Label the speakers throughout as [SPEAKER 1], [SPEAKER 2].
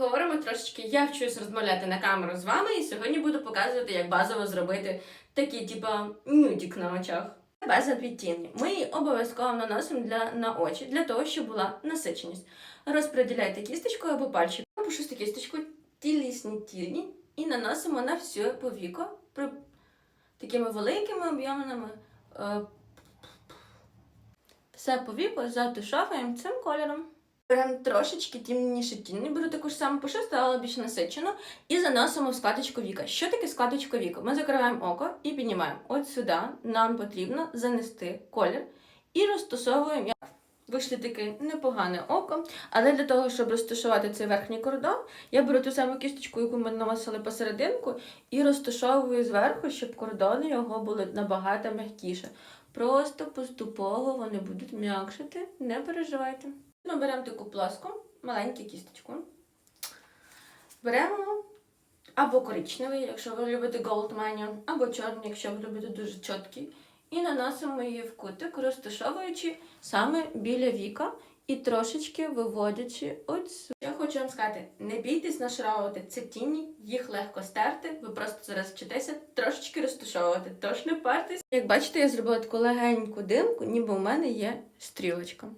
[SPEAKER 1] поговоримо трошечки. Я вчусь розмовляти на камеру з вами, і сьогодні буду показувати, як базово зробити такий, типа, нюдік на очах. База відтінки. Ми її обов'язково наносимо для, на очі, для того, щоб була насиченість. Розподіляйте кісточкою або пальчиком. Пушисти кісточку, тілісні тільні, і наносимо на всю повіку при такими великими об'ємними. Е, все повіку затушовуємо цим кольором. Беремо трошечки темніше тінь, беру таку ж саму пушисту, але більш насичену, і заносимо в складочку віка. Що таке складочка віка? Ми закриваємо око і піднімаємо. От сюди нам потрібно занести колір і розташовуємо. як Вийшли таке непогане око, але для того, щоб розташувати цей верхній кордон, я беру ту саму кісточку, яку ми наносили посерединку, і розташовую зверху, щоб кордони його були набагато м'якіше. Просто поступово вони будуть м'якшити, не переживайте. Ми беремо таку плоску, маленьку кісточку. Беремо або коричневий, якщо ви любите Gold Mania, або чорний, якщо ви любите дуже чіткий. І наносимо її в кутик, розташовуючи саме біля віка і трошечки виводячи оцю. Я хочу вам сказати, не бійтесь нашаровувати ці тіні, їх легко стерти, ви просто зараз вчитеся трошечки розташовувати, тож не партесь. Як бачите, я зробила таку легеньку димку, ніби у мене є стрілочка.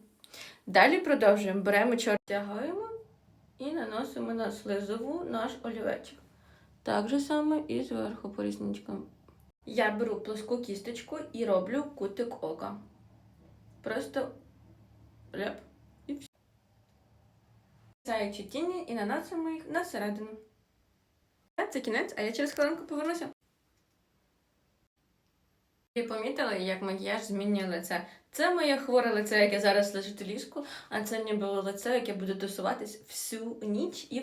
[SPEAKER 1] Далі продовжуємо. Беремо чорт, тягаємо і наносимо на слизову наш олівечок. Так же саме і зверху по різничкам. Я беру плоску кісточку і роблю кутик ока. Просто ляп і все. Сяючі тіні і наносимо їх на середину. Це кінець, а я через хвилинку повернуся. Ви помітили, як макіяж змінює лице. Це моє хворе лице, яке зараз лежить у ліжку, а це ніби лице, яке буде тусуватись всю ніч і